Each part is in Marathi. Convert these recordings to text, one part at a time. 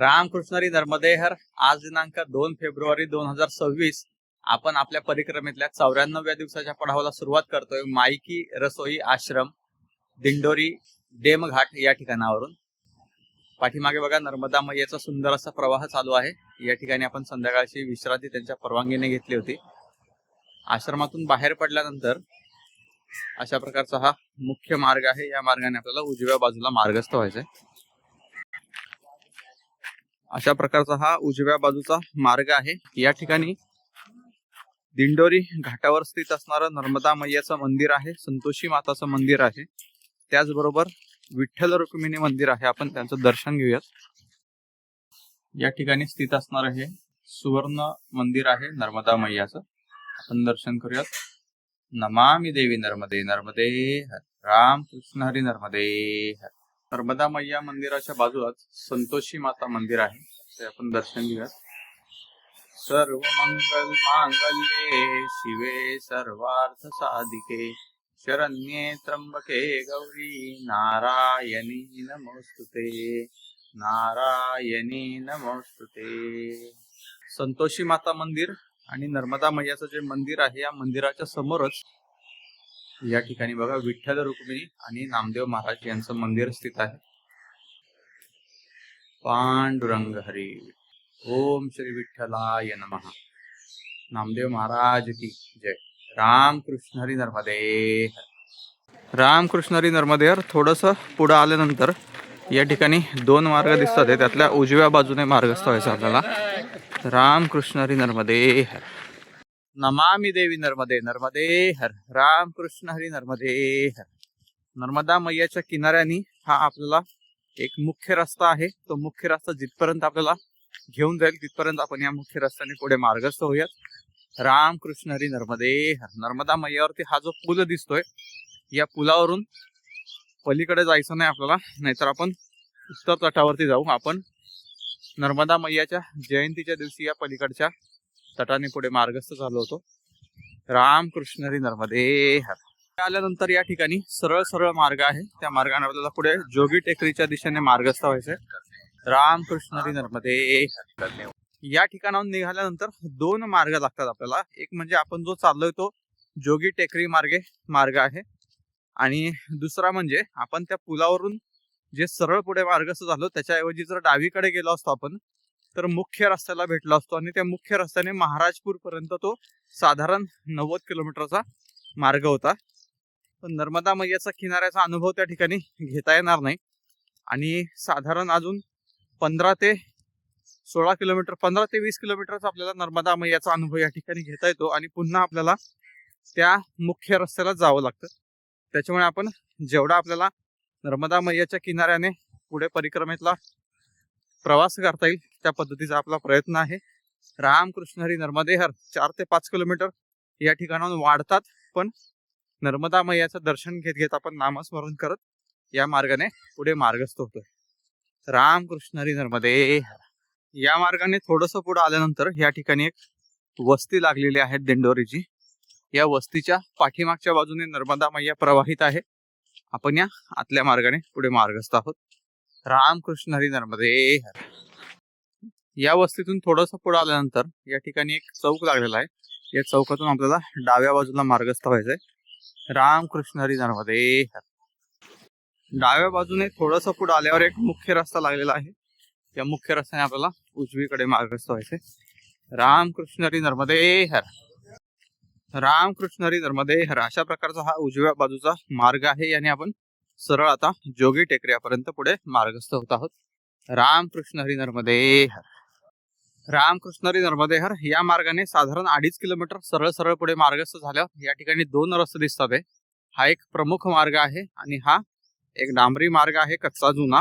रामकृष्णरी नर्मदेहर आज दिनांक दोन फेब्रुवारी दोन हजार सव्वीस. आपण आपल्या परिक्रमेतल्या चौऱ्याण्णव्या दिवसाच्या पडावाला सुरुवात करतोय. माईकी रसोई आश्रम दिंडोरी डेमघाट या ठिकाणावरून. पाठीमागे बघा नर्मदा मैयाचा सुंदर असा प्रवाह चालू आहे. या ठिकाणी आपण संध्याकाळची विश्रांती त्यांच्या परवानगीने घेतली होती. आश्रमातून बाहेर पडल्यानंतर अशा प्रकारचा हा मुख्य मार्ग आहे. या मार्गाने आपल्याला उजव्या बाजूला मार्गस्थ व्हायचंय. अशा प्रकारचा हा उजव्या बाजूचा मार्ग आहे या ठिकाणी दिंडोरी घाटावर स्थित असणारं नर्मदा मैयाचं मंदिर आहे संतोषी माताचं मंदिर आहे त्याचबरोबर विठ्ठल रुक्मिणी मंदिर आहे आपण त्यांचं दर्शन घेऊयात या ठिकाणी स्थित असणारं हे सुवर्ण मंदिर आहे नर्मदा मैयाचं आपण दर्शन करूयात नमामि देवी नर्मदे नर्मदे हर. राम कृष्ण हरी नर्मदे हर. नर्मदा मैया मंदिराच्या बाजूलाच संतोषी माता मंदिर आहे. ते आपण दर्शन घेऊयात. सर्व मंगल मांगल्ये शिवे सर्वार्थ साधिके शरण्ये त्र्यंबके गौरी नारायणी नमोस्तुते. नारायणी नमोस्तुते. संतोषी माता मंदिर आणि नर्मदा मैयाचं जे मंदिर आहे या मंदिराच्या समोरच या ठिकाणी बघा विठ्ठल रुक्मिणी आणि नामदेव महाराज यांचं मंदिर स्थित आहे. पांडुरंग हरी ओम श्री विठ्ठलाय नमः. नामदेव महाराज की जय. राम कृष्ण हरी नर्मदे. राम कृष्ण हरी नर्मदेवर थोडस पुढे आल्यानंतर या ठिकाणी दोन मार्ग दिसतात त्यातल्या उजव्या बाजूने मार्गस्थ व्हायचा आपल्याला. राम कृष्ण हरी नर्मदे. नमामि देवी नर्मदे नर्मदे हर. राम कृष्ण हरी नर्मदे हर. नर्मदा मैयाच्या किनाऱ्यानी हा आपल्याला एक मुख्य रस्ता आहे. तो मुख्य रस्ता जिथपर्यंत आपल्याला घेऊन जाईल तिथपर्यंत आपण या मुख्य रस्त्याने पुढे मार्गस्थ होऊयात. राम कृष्ण हरी नर्मदे हर. नर्मदा मैयावरती हा जो पूल दिसतोय या पुलावरून पलीकडे जायचं नाही आपल्याला नाहीतर आपण उत्तर तटावरती जाऊ. आपण नर्मदा मैयाच्या जयंतीच्या दिवशी या पलीकडच्या तटाने पुढे मार्गस्थ झालो होतो. रामकृष्णरी नर्मदे हर. आल्यानंतर या ठिकाणी सरळ सरळ मार्ग आहे. त्या मार्गाने आपल्याला पुढे जोगी टेकडीच्या दिशेने मार्गस्थ व्हायचंय. रामकृष्णरी नर्मदे या ठिकाणाहून निघाल्यानंतर दोन मार्ग लागतात आपल्याला. एक म्हणजे आपण जो चाललोय तो जोगी टेकरी मार्गे मार्ग आहे. आणि दुसरा म्हणजे आपण त्या पुलावरून जे सरळ पुढे मार्गस्थ झालो त्याच्याऐवजी जर डावीकडे गेलो असतो आपण तर मुख्य रस्त्याला भेटला असतो आणि त्या मुख्य रस्त्याने महाराजपूर पर्यंत तो साधारण नव्वद किलोमीटरचा मार्ग होता. पण नर्मदा मैयाचा किनाऱ्याचा अनुभव त्या ठिकाणी घेता येणार नाही. आणि साधारण अजून पंधरा ते सोळा किलोमीटर पंधरा ते वीस किलोमीटरचा आपल्याला नर्मदा मैयाचा अनुभव या ठिकाणी घेता येतो आणि पुन्हा आपल्याला त्या मुख्य रस्त्याला जावं लागतं. त्याच्यामुळे आपण जेवढा आपल्याला नर्मदा मैयाच्या किनाऱ्याने पुढे परिक्रमेतला प्रवास करता येईल त्या पद्धतीचा आपला प्रयत्न आहे. राम कृष्णहरी नर्मदेहर चार ते पाच किलोमीटर या ठिकाणाहून वाढतात पण नर्मदा मैयाचं दर्शन घेत घेत आपण नामस्मरण करत या मार्गाने पुढे मार्गस्थ होतोय राम कृष्णहरी नर्मदे या मार्गाने थोडस पुढे आल्यानंतर या ठिकाणी एक वस्ती लागलेली आहे दिंडोरीची. या वस्तीच्या पाठीमागच्या बाजूने नर्मदा मैया प्रवाहित आहे. आपण या आतल्या मार्गाने पुढे मार्गस्थ आहोत. रामकृष्ण हरी नर्मदे हर. या वस्तीतून थोडस पुढे आल्यानंतर या ठिकाणी एक चौक लागलेला आहे. या चौकातून आपल्याला डाव्या बाजूला मार्गस्थ व्हायचंय रामकृष्ण हरी नर्मदे हर. डाव्या बाजूने थोडस पुढे आल्यावर एक मुख्य रस्ता लागलेला आहे. या मुख्य रस्त्याने आपल्याला उजवीकडे मार्गस्थ व्हायचंय रामकृष्ण हरी नर्मदे हर. रामकृष्ण हरी नर्मदे हर. अशा प्रकारचा हा उजव्या बाजूचा मार्ग आहे याने आपण सरळ आता जोगी टेकड्यापर्यंत पुढे मार्गस्थ होत आहोत. रामकृष्ण हरी नर्मदे हर. रामकृष्ण हरी नर्मदे हर. या मार्गाने साधारण अडीच किलोमीटर सरळ सरळ पुढे मार्गस्थ झाल्यावर या ठिकाणी दोन रस्ते दिसतात आहे हा एक प्रमुख मार्ग आहे आणि हा एक डांबरी मार्ग आहे कच्चा जुना.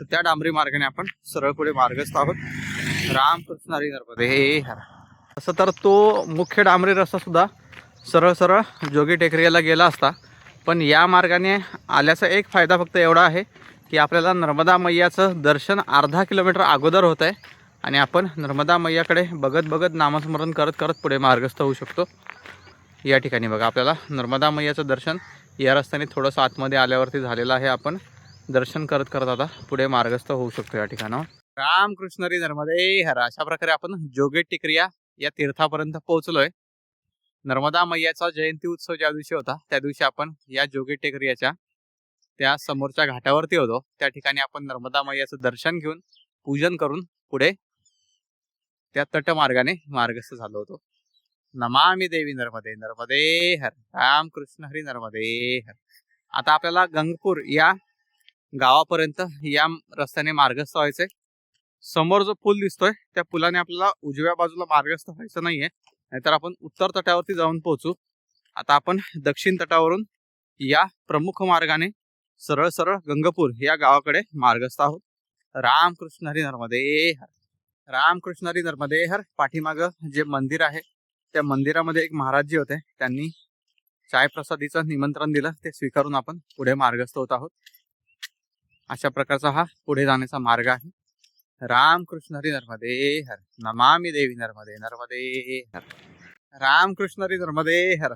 तर त्या डांबरी मार्गाने आपण सरळ पुढे मार्गस्थ आहोत. रामकृष्ण हरी नर्मदे हर. तसं तर तो मुख्य डांबरी रस्ता सुद्धा सरळ सरळ जोगी टेकरीला गेला असता. पण या मार्गाने आल्याचा एक फायदा फक्त एवढा आहे की आपल्याला नर्मदा मैयाचं दर्शन अर्धा किलोमीटर अगोदर होत आहे आणि आपण नर्मदा मैयाकडे बघत बघत नामस्मरण करत करत पुढे मार्गस्थ होऊ शकतो. या ठिकाणी बघा आपल्याला नर्मदा मैयाचं दर्शन या रस्त्याने थोडंसं आतमध्ये आल्यावरती झालेलं आहे. आपण दर्शन करत करत आता पुढे मार्गस्थ होऊ शकतो या ठिकाणावर. रामकृष्णरी नर्मदे हर. अशा प्रकारे आपण जोगे टिकरिया या तीर्थापर्यंत पोहोचलोय. नर्मदा मैयाचा जयंती उत्सव ज्या दिवशी होता त्या दिवशी आपण या जोगे टेकरियाच्या त्या समोरच्या घाटावरती होतो. त्या ठिकाणी आपण नर्मदा मैयाचं दर्शन घेऊन पूजन करून पुढे त्या तटमार्गाने मार्गस्थ झालो होतो. नमामी देवी नर्मदे नर्मदे हर राम कृष्ण हरी नर्मदे हर. आता आपल्याला गंगपूर या गावापर्यंत या रस्त्याने मार्गस्थ व्हायचंय. समोर जो पूल दिसतोय त्या पुलाने आपल्याला उजव्या बाजूला मार्गस्थ व्हायचं नाहीये. नाहीतर आपण उत्तर तटावरती जाऊन पोहोचू. आता आपण दक्षिण तटावरून या प्रमुख मार्गाने सरळ सरळ गंगपूर या गावाकडे मार्गस्थ आहोत. रामकृष्ण हरी नर्मदे हर रामकृष्ण हरी नर्मदे हर पाठीमाग जे मंदिर आहे त्या मंदिरामध्ये एक महाराज जी होते त्यांनी चाय प्रसादीचं निमंत्रण दिलं. ते स्वीकारून आपण पुढे मार्गस्थ होत आहोत. अशा प्रकारचा हा पुढे जाण्याचा मार्ग आहे. रामकृष्ण हरी नर्मदे हर। नमामि देवी नर्मदे नर्मदे हर। रामकृष्ण हरी नर्मदे हर।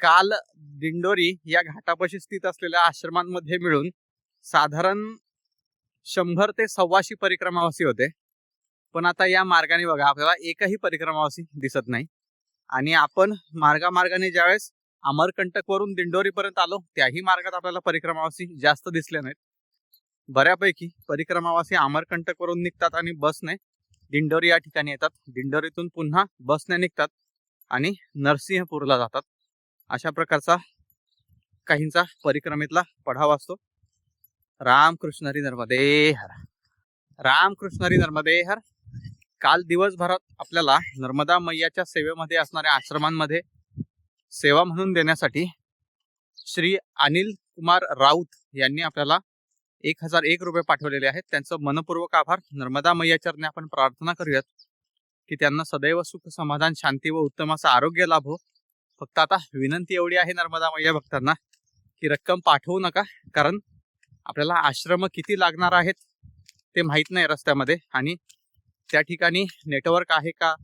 काल दिंडोरी या घाटापाशी स्थित असलेल्या आश्रमांमध्ये मिळून साधारण शंभर ते सव्वाशे परिक्रमावासी होते. पण आता या मार्गाने बघा आपल्याला एकही परिक्रमावासी दिसत नाही. आणि आपण मार्गामार्गाने ज्यावेळेस अमरकंटकवरून दिंडोरीपर्यंत आलो त्याही मार्गात आपल्याला परिक्रमावासी जास्त दिसले नाहीत. बऱ्यापैकी परिक्रमावासी अमरकंटक वरून निघतात आणि बसने दिंडोरी या ठिकाणी येतात. दिंडोरीतून पुन्हा बसने निघतात आणि नरसिंहपूरला जातात. अशा प्रकारचा काहींचा परिक्रमेतला पढाव असतो. रामकृष्ण हरी नर्मदे हर. रामकृष्ण हरी नर्मदे हर. काल दिवसभरात आपल्याला नर्मदा मैयाच्या सेवेमध्ये असणाऱ्या आश्रमांमध्ये सेवा म्हणून देण्यासाठी श्री अनिल कुमार राऊत यांनी आपल्याला एक हजार एक रुपये पाठवलेले आहेत. त्यांचं मनपूर्वक आभार. नर्मदा मैयाचरणे आपण प्रार्थना करूयात की त्यांना सदैव सुख समाधान शांती व उत्तम असं आरोग्य लाभो हो. फक्त आता विनंती एवढी आहे नर्मदा मैया भक्तांना की रक्कम पाठवू नका. कारण आपल्याला आश्रम किती लागणार आहेत ते माहीत नाही रस्त्यामध्ये. आणि त्या ठिकाणी नेटवर्क आहे का?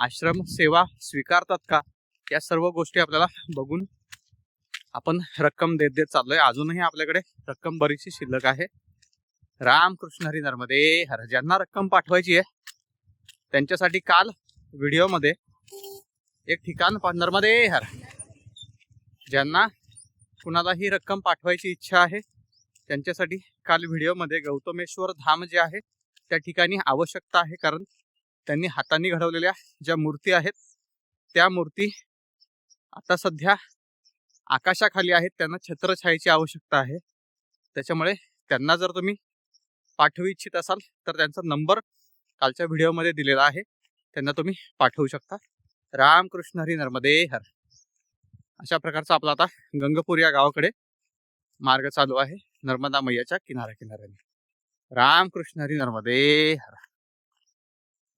आश्रम सेवा स्वीकारतात का? या सर्व गोष्टी आपल्याला बघून आपण रक्कम देत देत चाललोय. अजूनही आपल्याकडे रक्कम बरीचशी शिल्लक आहे. रामकृष्ण हरी नर्मदे हर ज्यांना रक्कम पाठवायची आहे. त्यांच्यासाठी काल व्हिडिओमध्ये एक ठिकाण नर्मदे हर ज्यांना कुणाला ही रक्कम पाठवायची इच्छा आहे त्यांच्यासाठी काल व्हिडिओमध्ये गौतमेश्वर धाम जे आहे त्या ठिकाणी आवश्यकता आहे. कारण त्यांनी हाताने घडवलेल्या ज्या मूर्ती आहेत त्या मूर्ती आता सध्या आकाशाखाली आहेत त्यांना छत्रछायेची आवश्यकता आहे. त्याच्यामुळे त्यांना जर तुम्ही पाठवू इच्छित असाल तर त्यांचा नंबर कालच्या व्हिडिओमध्ये दिलेला आहे. त्यांना तुम्ही पाठवू शकता. रामकृष्ण हरी नर्मदे हर. अशा प्रकारचा आपला आता गंगपूर या गावाकडे मार्ग चालू आहे नर्मदा मैयाच्या किनाऱ्या किनाऱ्याने रामकृष्ण हरी नर्मदे हर.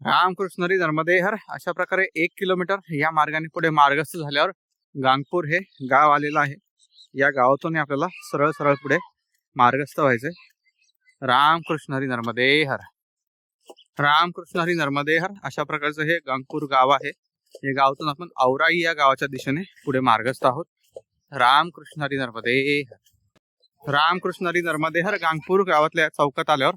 रामकृष्ण हरी नर्मदे हर. अशा प्रकारे एक किलोमीटर या मार्गाने पुढे मार्गस्थ झाल्यावर गांगपूर हे गाव आलेलं आहे. या गावातून आपल्याला सरळ सरळ पुढे मार्गस्थ व्हायचंय. रामकृष्ण हरी नर्मदे हर रामकृष्ण हरी नर्मदे हर अशा प्रकारचं हे गांगपूर गाव आहे. या गावातून आपण औराई या गावाच्या दिशेने पुढे मार्गस्थ आहोत. रामकृष्ण हरी नर्मदे हर रामकृष्ण हरी नर्मदे हर गांगपूर गावातल्या चौकात आल्यावर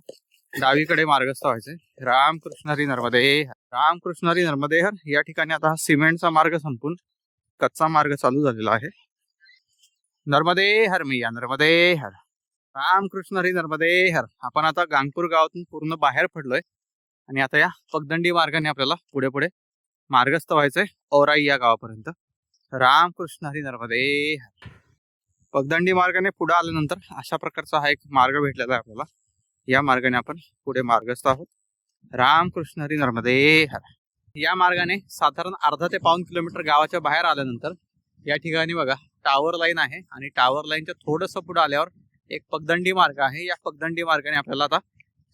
डावीकडे मार्गस्थ व्हायचे रामकृष्ण हरी नर्मदे हर रामकृष्ण हरी नर्मदे हर या ठिकाणी आता हा सिमेंटचा मार्ग संपून कच्चा मार्ग चालू झालेला आहे. नर्मदे हर मैया नर्मदे हर. रामकृष्ण हरी नर्मदे हर. आपण आता गांगपूर गावातून पूर्ण बाहेर पडलोय. आणि आता या पगदंडी मार्गाने आपल्याला पुढे पुढे मार्गस्थ व्हायचंय औराई या गावापर्यंत. रामकृष्ण हरी नर्मदे हर. पगदंडी मार्गाने पुढे आल्यानंतर अशा प्रकारचा हा एक मार्ग भेटलेला आहे आपल्याला. या मार्गाने आपण पुढे मार्गस्थ आहोत. रामकृष्ण हरी नर्मदे हर. या मार्गाने साधारण अर्धा ते पाऊन किलोमीटर गावाच्या बाहेर आल्यानंतर या ठिकाणी बघा टावर लाईन आहे आणि टावर लाईनच्या थोडंसं पुढे आल्यावर एक पगदंडी मार्ग आहे. या पगदंडी मार्गाने आपल्याला आता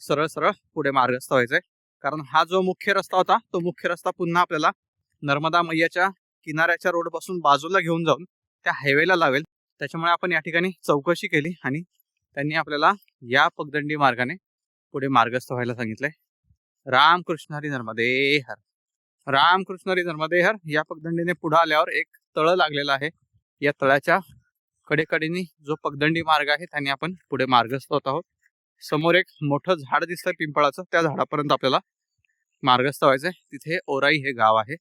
सरळ सरळ पुढे मार्गस्थ व्हायचंय. कारण हा जो मुख्य रस्ता होता तो मुख्य रस्ता पुन्हा आपल्याला नर्मदा मैयाच्या किनाऱ्याच्या रोडपासून बाजूला घेऊन जाऊन त्या हायवेला लावेल. त्याच्यामुळे आपण या ठिकाणी चौकशी केली आणि त्यांनी आपल्याला या पगदंडी मार्गाने पुढे मार्गस्थ व्हायला सांगितलंय. रामकृष्ण हरी नर्मदे हर. रामकृष्णरी धर्मदेहर या पगदंडीने पुढे आल्यावर एक तळ लागलेला आहे. या तळाच्या कडेकडेनी जो पगदंडी मार्ग आहे त्याने आपण पुढे मार्गस्थ होत आहोत. समोर एक मोठं झाड दिसतंय पिंपळाचं. त्या झाडापर्यंत आपल्याला मार्गस्थ व्हायचंय. तिथे ओराई हे गाव आहे.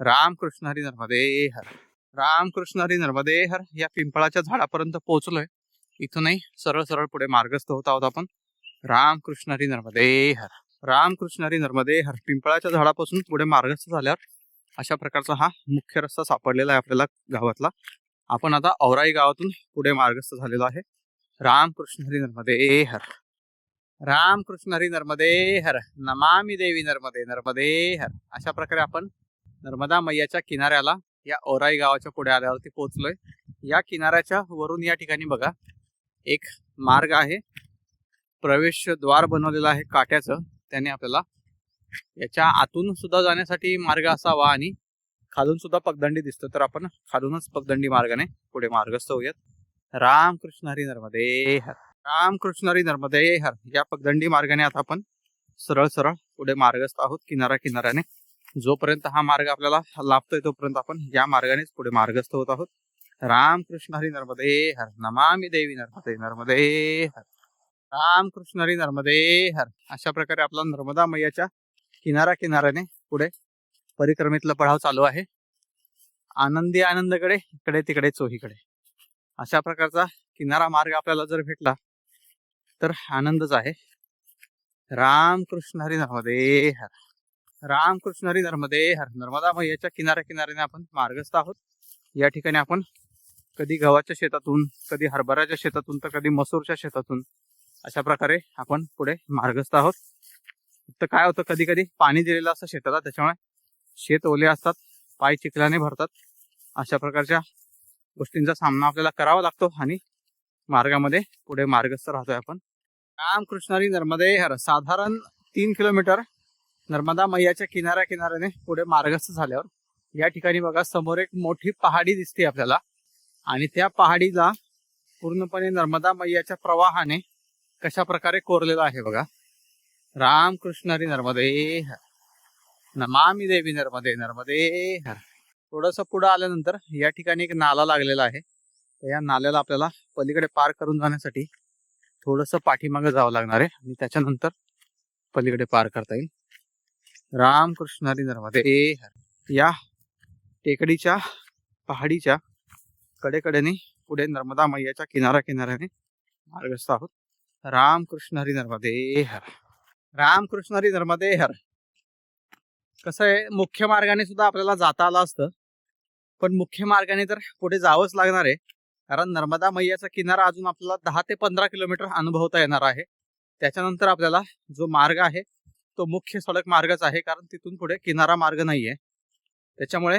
रामकृष्ण हरी नर्मदे रामकृष्ण हरी नर्मदेहर या पिंपळाच्या झाडापर्यंत पोहोचलोय. इथूनही सरळ सरळ पुढे मार्गस्थ होत आहोत आपण. रामकृष्ण हरी नर्मदेहर हर रामकृष्ण नर्मदे हर पिंपळाच्या झाडापासून पुढे मार्गस्थ झाल्यावर अशा प्रकारचा हा मुख्य रस्ता सापडलेला आहे आपल्याला गावातला. आपण आता औराई गावातून पुढे मार्गस्थ झालेलो आहे. रामकृष्ण हरी नर्मदे हर. रामकृष्ण हरी नर्मदे हर. नमामी देवी नर्मदे नर्मदे हर. अशा प्रकारे आपण नर्मदा मैयाच्या किनाऱ्याला या औराई गावाच्या पुढे आल्यावरती पोहोचलोय. या किनाऱ्याच्या वरून या ठिकाणी बघा एक मार्ग आहे. प्रवेशद्वार बनवलेलं आहे काट्याचं. त्याने आपल्याला याच्या आतून सुद्धा जाण्यासाठी मार्ग असावा आणि खालून सुद्धा पगदंडी दिसतो. तर आपण खालूनच पगदंडी मार्गाने पुढे मार्गस्थ होऊयात. रामकृष्ण हरी नर्मदे हर. रामकृष्ण हरी नर्मदे हर. या पगदंडी मार्गाने आता आपण सरळ सरळ पुढे मार्गस्थ आहोत. किनारा किनाऱ्याने. जोपर्यंत हा मार्ग आपल्याला लाभतोय तोपर्यंत आपण या मार्गानेच पुढे मार्गस्थ होत आहोत. रामकृष्ण हरी नर्मदे हर. नमामि देवी नर्मदे नर्मदे हर. रामकृष्ण हरी नर्मदे हर. अशा प्रकारे आपला नर्मदा मैयाच्या किनारा किनाऱ्याने पुढे परिक्रमेतला पढाव चालू आहे. आनंदी आनंदकडे इकडे तिकडे चोहीकडे. अशा प्रकारचा किनारा मार्ग आपल्याला जर भेटला तर आनंदच आहे. रामकृष्ण हरी नर्मदे हर. रामकृष्ण हरी नर्मदे हर. नर्मदा मैयाच्या किनाऱ्या किनाऱ्याने आपण मार्गस्थ आहोत. या ठिकाणी आपण कधी गव्हाच्या शेतातून कधी हरभऱ्याच्या शेतातून तर कधी मसूरच्या शेतातून अशा प्रकारे आपण पुढे मार्गस्थ आहोत. तर काय होतं कधी कधी पाणी दिलेलं असतं शेताला त्याच्यामुळे शेत ओले असतात पाय चिखलाने भरतात. अशा प्रकारच्या गोष्टींचा सामना आपल्याला करावा लागतो आणि मार्गामध्ये पुढे मार्गस्थ राहतोय आपण. रामकृष्णारी नर्मदे हर. साधारण तीन किलोमीटर नर्मदा मैयाच्या किनाऱ्या किनाऱ्याने पुढे मार्गस्थ झाल्यावर या ठिकाणी बघा समोर एक मोठी पहाडी दिसते आपल्याला. आणि त्या पहाडीला पूर्णपणे नर्मदा मैयाच्या प्रवाहाने कशा प्रकारे कोरलेला आहे बघा. रामकृष्ण हरी नर्मदे नमामी देवी नर्मदे नर्मदे हर. थोडस पुढे आल्यानंतर या ठिकाणी एक नाला लागलेला आहे. तर या नाल्याला आपल्याला पलीकडे पार करून जाण्यासाठी थोडस पाठीमागे जावं लागणार आहे. आणि त्याच्यानंतर पलीकडे पार करता येईल. रामकृष्ण हरी नर्मदे हर. या टेकडीच्या पहाडीच्या कडेकडेने पुढे नर्मदा मैयाच्या किनारा किनाऱ्याने मार्गस्थ आहोत. रामकृष्ण हरी नर्मदे हर। रामकृष्ण हरी नर्मदे हर। कसं आहे मुख्य मार्गाने सुद्धा आपल्याला जाता आलं असतं. पण मुख्य मार्गाने तर पुढे जावंच लागणार आहे. कारण नर्मदा मैयाचा किनारा अजून आपल्याला दहा ते पंधरा किलोमीटर अनुभवता येणार आहे. त्याच्यानंतर आपल्याला जो मार्ग आहे तो मुख्य सडक मार्गच आहे. कारण तिथून पुढे किनारा मार्ग नाहीये. त्याच्यामुळे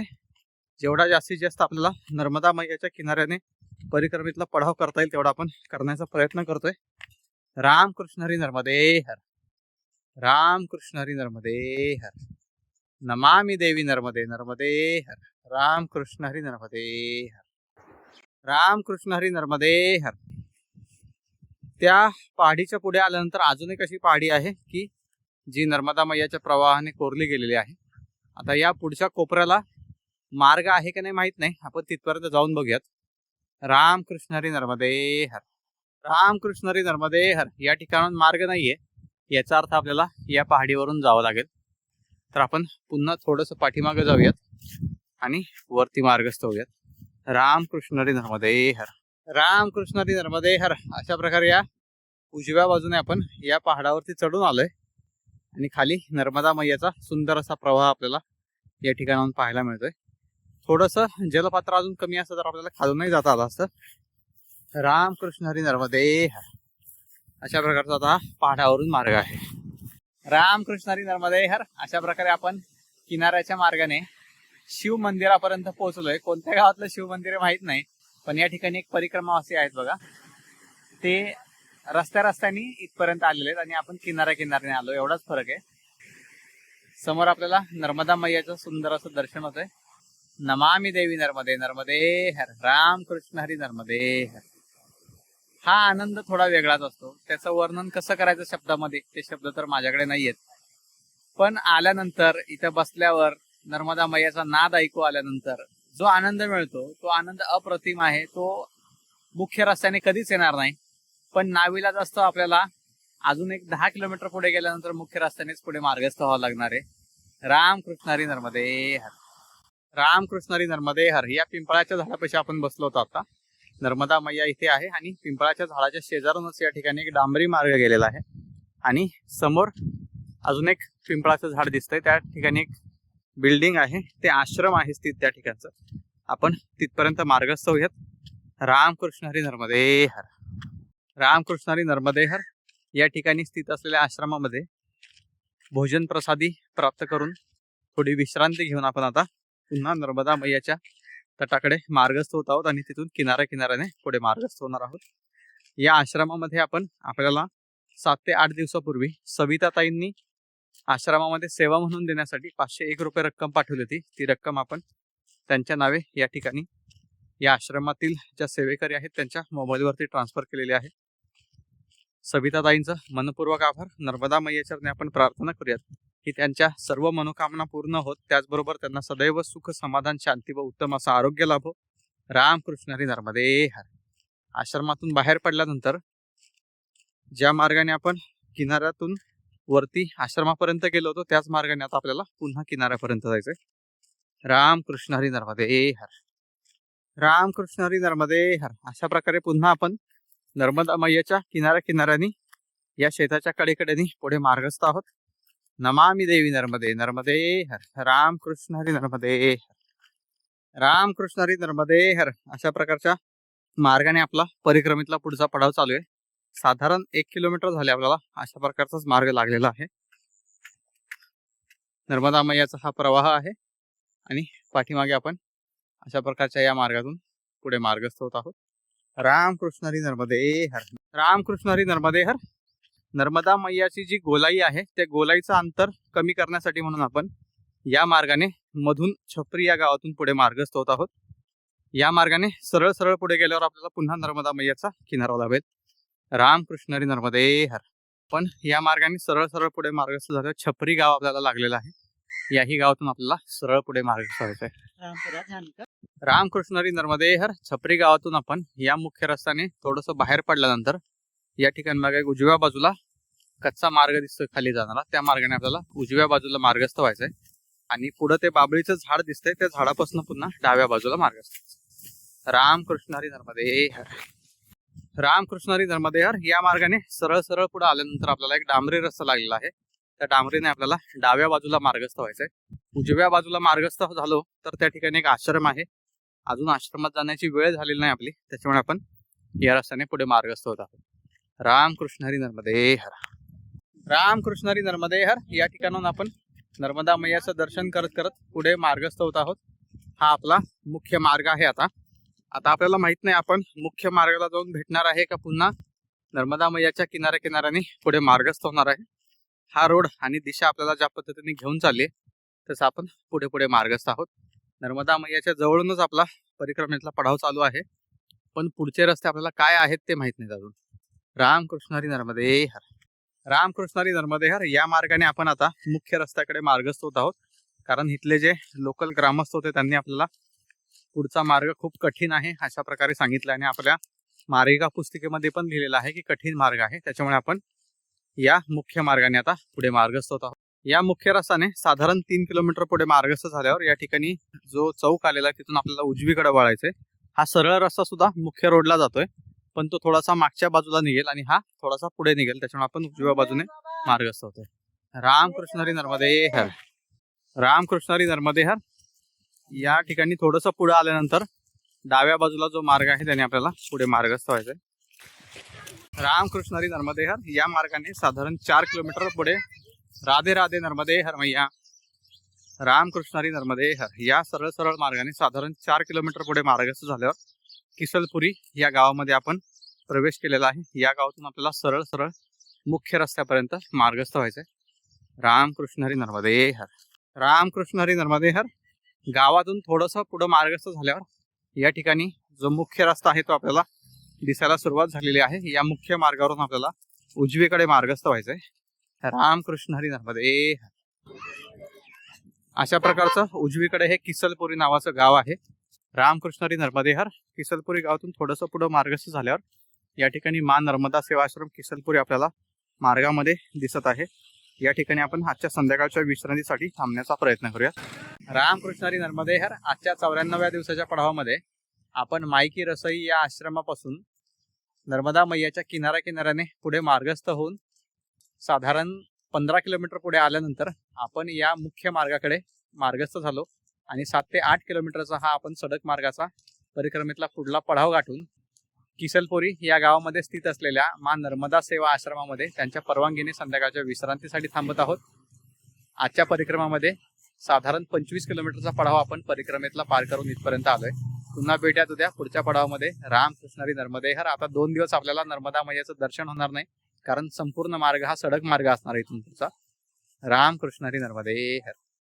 जेवढा जास्तीत जास्त आपल्याला नर्मदा मैयाच्या किनाऱ्याने परिक्रमेतला पडाव करता येईल तेवढा आपण करण्याचा प्रयत्न करतोय. रामकृष्ण हरी नर्मदे हर. रामकृष्ण हरी नर्मदे हर. नमामि देवी नर्मदे नर्मदे हर. रामकृष्ण हरी नर्मदे हर. रामकृष्ण हरी नर्मदे हर. त्या पहाडीच्या पुढे आल्यानंतर अजून एक अशी पहाडी आहे की जी नर्मदा मैयाच्या प्रवाहाने कोरली गेलेली आहे. आता या पुढच्या कोपऱ्याला मार्ग आहे का नाही माहीत नाही. आपण तिथपर्यंत जाऊन बघूयात. रामकृष्ण हरी नर्मदे हर. रामकृष्णरी नर्मदे हर. या ठिकाणाहून मार्ग नाहीये. याचा अर्थ आपल्याला या पहाडीवरून जावं लागेल. तर आपण पुन्हा थोडस पाठीमागे जाऊयात आणि वरती मार्गस्थ होऊयात. रामकृष्णरी नर्मदे हर. रामकृष्णरी नर्मदे हर. अशा प्रकारे या उजव्या बाजूने आपण या पहाडावरती चढून आलोय. आणि खाली नर्मदा मैयाचा सुंदर असा प्रवाह आपल्याला या ठिकाणाहून पाहायला मिळतोय. थोडस जलपात्र अजून कमी असतं तर आपल्याला खालूनही जाता आलं असतं. रामकृष्ण हरी नर्मदे हर अशा प्रकारचा आता पहाडावरून मार्ग आहे. रामकृष्ण हरी नर्मदे हर. अशा प्रकारे आपण किनाऱ्याच्या मार्गाने शिव मंदिरापर्यंत पोहोचलोय. कोणत्या गावातलं शिव मंदिर माहीत नाही पण या ठिकाणी एक परिक्रमावासी आहेत बघा. ते रस्त्या रस्त्याने इथपर्यंत आलेले आहेत आणि आपण किनाऱ्या किनाऱ्याने आलो एवढाच फरक आहे. समोर आपल्याला नर्मदा मैयाचं सुंदर असं दर्शन होतंय. नमामी देवी नर्मदे नर्मदे हर. रामकृष्ण हरी नर्मदे हर. हा आनंद थोडा वेगळाच असतो. त्याचं वर्णन कसं करायचं शब्दामध्ये ते शब्द तर माझ्याकडे नाही आहेत पण आल्यानंतर इथं बसल्यावर नर्मदा मैयाचा नाद ऐकू आल्यानंतर जो आनंद मिळतो तो आनंद अप्रतिम आहे. तो मुख्य रस्त्याने कधीच येणार नाही. पण नावीलाच असतो आपल्याला अजून एक दहा किलोमीटर पुढे गेल्यानंतर मुख्य रस्त्यानेच पुढे मार्गस्थ व्हावं लागणार आहे. रामकृष्णारी नर्मदे हर. रामकृष्णारी नर्मदे हर. या पिंपळाच्या झाडापाशी आपण बसलो होतो आता. नर्मदा मैया इथे आहे आणि पिंपळाच्या झाडाच्या शेजारूनच या ठिकाणी एक डांबरी मार्ग गेलेला आहे. आणि समोर अजून एक पिंपळाचं झाड दिसतंय. त्या ठिकाणी एक बिल्डिंग आहे. ते आश्रम आहे स्थित त्या ठिकाणचं. आपण तिथपर्यंत मार्गस्थ होऊयात. रामकृष्ण हरी नर्मदे हर. रामकृष्ण हरी नर्मदे हर या ठिकाणी स्थित असलेल्या आश्रमामध्ये भोजन प्रसादी प्राप्त करून थोडी विश्रांती घेऊन आपण आता पुन्हा नर्मदा मैयाच्या तटाकडे मार्गस्थ होत आहोत आणि तिथून किनाऱ्या किनाऱ्याने पुढे मार्गस्थ होणार आहोत. या आश्रमामध्ये आपण आपल्याला सात ते आठ दिवसापूर्वी सविताताईंनी आश्रमामध्ये सेवा म्हणून देण्यासाठी पाचशे एक रुपये रक्कम पाठवली होती. ती रक्कम आपण त्यांच्या नावे या ठिकाणी या आश्रमातील ज्या सेवेकरी आहेत त्यांच्या मोबाईलवरती ट्रान्सफर केलेली आहे. सविताताईंचं मनपूर्वक आभार. नर्मदा मैयाचरणे आपण प्रार्थना करूयात. की त्यांच्या सर्व मनोकामना पूर्ण होत. त्याचबरोबर त्यांना सदैव सुख समाधान शांती व उत्तम असं आरोग्य लाभो हो. रामकृष्ण हरी नर्मदे हर. आश्रमातून बाहेर पडल्यानंतर ज्या मार्गाने आपण किनाऱ्यातून वरती आश्रमापर्यंत गेलो होतो त्याच मार्गाने आता आपल्याला पुन्हा किनाऱ्यापर्यंत जायचंय. रामकृष्ण हरी नर्मदे हर. रामकृष्ण हरी नर्मदे हर. अशा प्रकारे पुन्हा आपण नर्मदा मैयाच्या किनाऱ्या किनाऱ्यानी या शेताच्या कडेकडेनी पुढे मार्गस्थ आहोत. नमामि देवी नर्मदे नर्मदे हर रामकृष्ण हरी नर्मदे हर. रामकृष्ण हरी नर्मदे हर. अशा प्रकारच्या मार्गाने आपला परिक्रमेतला पुढचा पडाव चालू आहे. साधारण एक किलोमीटर झाले आपल्याला अशा प्रकारचाच मार्ग लागलेला आहे. नर्मदा मैयाचा हा प्रवाह आहे आणि पाठीमागे आपण अशा प्रकारच्या या मार्गातून पुढे मार्गस्थ होत आहोत. रामकृष्ण हरी नर्मदे हर. रामकृष्ण हरी नर्मदे हर. नर्मदा मैयाची जी गोलाई आहे त्या गोलाईचं अंतर कमी करण्यासाठी म्हणून आपण या मार्गाने मधून छपरी या गावातून पुढे मार्गस्थ होत आहोत. या मार्गाने सरळ सरळ पुढे गेल्यावर आपल्याला पुन्हा नर्मदा मैयाचा किनारा लाभेल. रामकृष्ण हरी नर्मदे हर. पण या मार्गाने सरळ सरळ पुढे मार्गस्थ झालं छपरी गाव आपल्याला लागलेलं आहे. याही गावातून आपल्याला सरळ पुढे मार्गस्थ व्हायचं आहे रामकृष्ण हरी नर्मदे हर. छपरी गावातून आपण या मुख्य रस्त्याने थोडस बाहेर पडल्यानंतर या ठिकाणी मागे एक उजव्या बाजूला कच्चा मार्ग दिसतोय खाली जाणारा त्या मार्गाने आपल्याला उजव्या बाजूला मार्गस्थ व्हायचंय. आणि पुढे ते बाबळीचं झाड दिसतंय त्या झाडापासून पुन्हा डाव्या बाजूला मार्गस्थ. रामकृष्ण हरी. नर्मदे रामकृष्ण हरी नर्मदे हर या मार्गाने सरळ सरळ पुढे आल्यानंतर आपल्याला एक डांबरी रस्ता लागलेला आहे. त्या डांबरीने आपल्याला डाव्या बाजूला मार्गस्थ व्हायचंय. उजव्या बाजूला मार्गस्थ झालो तर त्या ठिकाणी एक आश्रम आहे. अजून आश्रमात जाण्याची वेळ झालेली नाही आपली त्याच्यामुळे आपण या रस्त्याने पुढे मार्गस्थ होत आहोत. रामकृष्ण हरी नर्मदे हर. रामकृष्ण हरी नर्मदे हर. या ठिकाणाहून आपण नर्मदा मैयाचं दर्शन करत करत पुढे मार्गस्थ होत आहोत. हा आपला मुख्य मार्ग आहे आता. आता आपल्याला माहीत नाही आपण मुख्य मार्गाला जाऊन भेटणार आहे का पुन्हा. नर्मदा मैयाच्या किनाऱ्या किनाऱ्याने पुढे मार्गस्थ होणार आहे. हा रोड आणि दिशा आपल्याला ज्या पद्धतीने घेऊन चालली तसं आपण पुढे पुढे मार्गस्थ आहोत. नर्मदा मैयाच्या जवळूनच आपला परिक्रमेतला पडाव चालू आहे. पण पुढचे रस्ते आपल्याला काय आहेत ते माहीत नाहीत अजून. रामकृष्णारी नर्मदे हर. रामकृष्णारी नर्मदे हर. या मार्गाने आपण आता मुख्य रस्त्याकडे मार्गस्थ होत आहोत. कारण इथले जे लोकल ग्रामस्थ होते त्यांनी आपल्याला पुढचा मार्ग खूप कठीण आहे अशा प्रकारे सांगितलं आणि आपल्या मार्गिका पुस्तिकेमध्ये पण लिहिलेलं आहे की कठीण मार्ग आहे. त्याच्यामुळे आपण या मुख्य मार्गाने आता पुढे मार्गस्थ होत आहोत. या मुख्य रस्त्याने साधारण तीन किलोमीटर पुढे मार्गस्थ झाल्यावर या ठिकाणी जो चौक आलेला आहे तिथून आपल्याला उजवीकडे वळायचंय हा सरळ रस्ता सुद्धा मुख्य रोडला जातोय. पण तो थोडासा मागच्या बाजूला निघेल आणि हा थोडासा पुढे निघेल. त्याच्यामुळे आपण उजव्या बाजूने मार्गस्थ होतोय. रामकृष्ण हरी नर्मदे हर. रामकृष्ण हरी नर्मदे हर. या ठिकाणी थोडस पुढे आल्यानंतर डाव्या बाजूला जो मार्ग आहे त्याने आपल्याला पुढे मार्गस्थ व्हायचा रामकृष्ण हरी नर्मदे हर. या मार्गाने साधारण चार किलोमीटर पुढे राधे राधे नर्मदे हर मैया. रामकृष्ण हरी नर्मदे हर. या सरळ सरळ मार्गाने साधारण चार किलोमीटर पुढे मार्गस्थ झाल्यावर किसलपुरी या गावामध्ये आपण प्रवेश केलेला आहे. या गावातून आपल्याला सरळ सरळ मुख्य रस्त्यापर्यंत मार्गस्थ व्हायचंय. रामकृष्ण हरी नर्मदे हर. रामकृष्ण हरी नर्मदे हर. गावातून थोडस पुढं मार्गस्थ झाल्यावर या ठिकाणी जो मुख्य रस्ता आहे तो आपल्याला दिसायला सुरुवात झालेली आहे. या मुख्य मार्गावरून आपल्याला उजवीकडे मार्गस्थ व्हायचंय. रामकृष्ण हरी नर्मदे हर. अशा प्रकारचं उजवीकडे हे किसलपुरी नावाचं गाव आहे. रामकृष्णरी नर्मदेहर किसलपुरी गावातून थोडंसं पुढं मार्गस्थ झाल्यावर या ठिकाणी मा नर्मदा सेवाश्रम किसलपुरी आपल्याला मार्गामध्ये दिसत आहे. या ठिकाणी आपण आजच्या संध्याकाळच्या विश्रांतीसाठी थांबण्याचा प्रयत्न करूया. रामकृष्णरी नर्मदेहर हर आजच्या चौऱ्याण्णव्या दिवसाच्या पडावामध्ये आपण माईकी रसई या आश्रमापासून नर्मदा मैयाच्या किनाऱ्या किनाऱ्याने पुढे मार्गस्थ होऊन साधारण पंधरा किलोमीटर पुढे आल्यानंतर आपण या मुख्य मार्गाकडे मार्गस्थ झालो. आणि सात ते आठ किलोमीटरचा हा आपण सडक मार्गाचा परिक्रमेतला पुढला पडाव गाठून किसलपोरी या गावामध्ये स्थित असलेल्या मा नर्मदा सेवा आश्रमामध्ये त्यांच्या परवानगीने संध्याकाळच्या विश्रांतीसाठी थांबत आहोत. आजच्या परिक्रमामध्ये साधारण पंचवीस किलोमीटरचा पडाव आपण परिक्रमेतला पार करून इथपर्यंत आलोय. पुन्हा भेटूयात उद्या पुढच्या पडावामध्ये रामकृष्णारी नर्मदे हर आता दोन दिवस आपल्याला नर्मदा मैयाचं दर्शन होणार नाही कारण संपूर्ण मार्ग हा सडक मार्ग असणार आहे इथून पुढचा. रामकृष्णारी नर्मदे हर